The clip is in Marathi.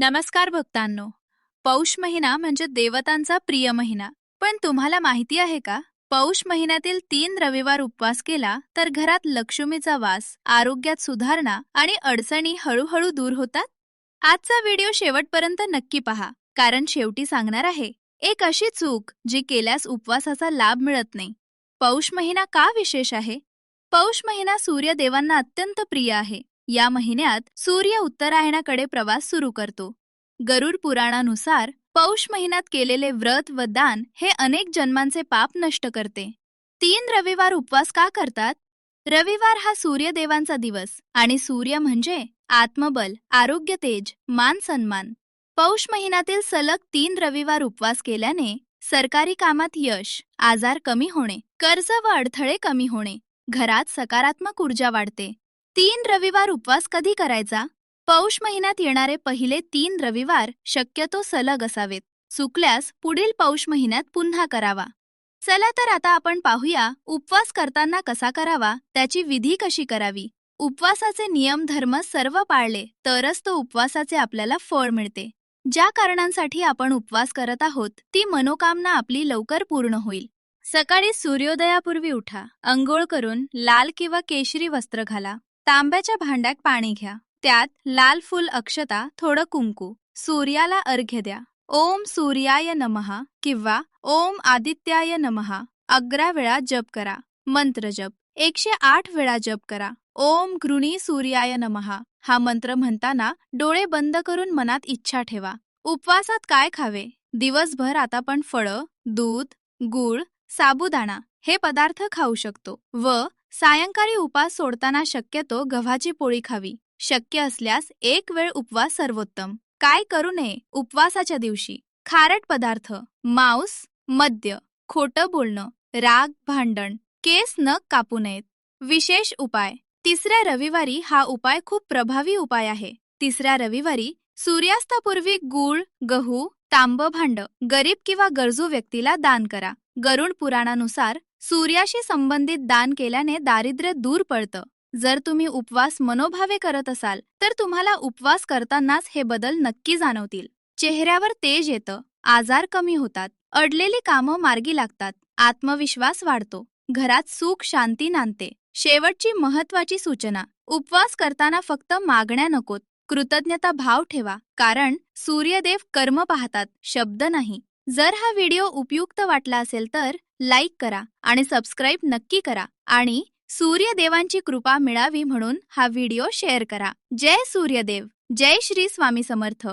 नमस्कार भक्तांनो. पौष महिना म्हणजे देवतांचा प्रिय महिना. पण तुम्हाला माहिती आहे का? पौष महिन्यातील तीन रविवार उपवास केला तर घरात लक्ष्मीचा वास आरोग्यात सुधारणा आणि अडचणी हळूहळू दूर होतात? आजचा व्हिडिओ शेवटपर्यंत नक्की पहा कारण शेवटी सांगणार आहे एक अशी चूक जी केल्यास उपवासाचा लाभ मिळत नाही. पौष महिना का विशेष आहे? पौष महिना सूर्यदेवांना अत्यंत प्रिय आहे. या महिन्यात सूर्य उत्तरायणाकडे प्रवास सुरू करतो. गरुड पुराणानुसार पौष महिन्यात केलेले व्रत व दान हे अनेक जन्मांचे पाप नष्ट करते. तीन रविवार उपवास का करतात? रविवार हा सूर्यदेवांचा दिवस आणि सूर्य म्हणजे आत्मबल आरोग्य तेज मान सन्मान. पौष महिन्यातील सलग तीन रविवार उपवास केल्याने सरकारी कामात यश आजार कमी होणे कर्ज व अडथळे कमी होणे घरात सकारात्मक ऊर्जा वाढते. तीन रविवार उपवास कधी करायचा? पौष महिन्यात येणारे पहिले तीन रविवार शक्यतो सलग असावेत. चुकल्यास पुढील पौष महिन्यात पुन्हा करावा. चला तर आता आपण पाहूया उपवास करताना कसा करावा त्याची विधी कशी करावी? उपवासाचे नियम धर्म सर्व पाळले तरच तो उपवासाचे आपल्याला फळ मिळते. ज्या कारणांसाठी आपण उपवास करत आहोत ती मनोकामना आपली लवकर पूर्ण होईल. सकाळी सूर्योदयापूर्वी उठा. अंघोळ करून लाल किंवा केशरी वस्त्र घाला. तांब्याच्या भांड्यात पाणी घ्या. त्यात लाल फुल अक्षता थोडं कुंकू. सूर्याला अर्घ्य द्या. ओम सूर्याय नमहा किंवा ओम आदित्याय नमहा अकरा वेळा जप करा. मंत्र जप. एकशे आठ वेळा जप करा. ओम गृणी सूर्याय नमहा हा मंत्र म्हणताना डोळे बंद करून मनात इच्छा ठेवा. उपवासात काय खावे? दिवसभर आता पण फळं दूध गुळ साबुदाणा हे पदार्थ खाऊ शकतो. व सायंकाळी उपास सोडताना शक्यतो गव्हाची पोळी खावी. शक्य असल्यास एक वेळ उपवास सर्वोत्तम. काय करू नये? उपवासाच्या दिवशी. खारट पदार्थ. मांस मद्य. खोटं बोलणं. राग भांडण. केस न कापू नयेत. विशेष उपाय. तिसऱ्या रविवारी हा उपाय खूप प्रभावी उपाय आहे. तिसऱ्या रविवारी सूर्यास्तापूर्वी गूळ गहू तांब भांड गरीब किंवा गरजू व्यक्तीला दान करा. गरुड पुराणानुसार सूर्याशी संबंधित दान केल्याने दारिद्र्य दूर पडतं. जर तुम्ही उपवास मनोभावे करत असाल तर तुम्हाला उपवास करतानाच हे बदल नक्की जाणवतील. चेहऱ्यावर तेज येतं आजार कमी होतात अडलेली कामं मार्गी लागतात आत्मविश्वास वाढतो घरात सुख शांती नांदते. शेवटची महत्वाची सूचना उपवास करताना फक्त मागण्या नकोत कृतज्ञता भाव ठेवा कारण सूर्यदेव कर्म पाहतात शब्द नाही. जर हा व्हिडिओ उपयुक्त वाटला असेल तर लाईक करा आणि सबस्क्राईब नक्की करा आणि सूर्यदेवांची कृपा मिळावी म्हणून हा व्हिडिओ शेअर करा. जय सूर्यदेव. जय श्री स्वामी समर्थ.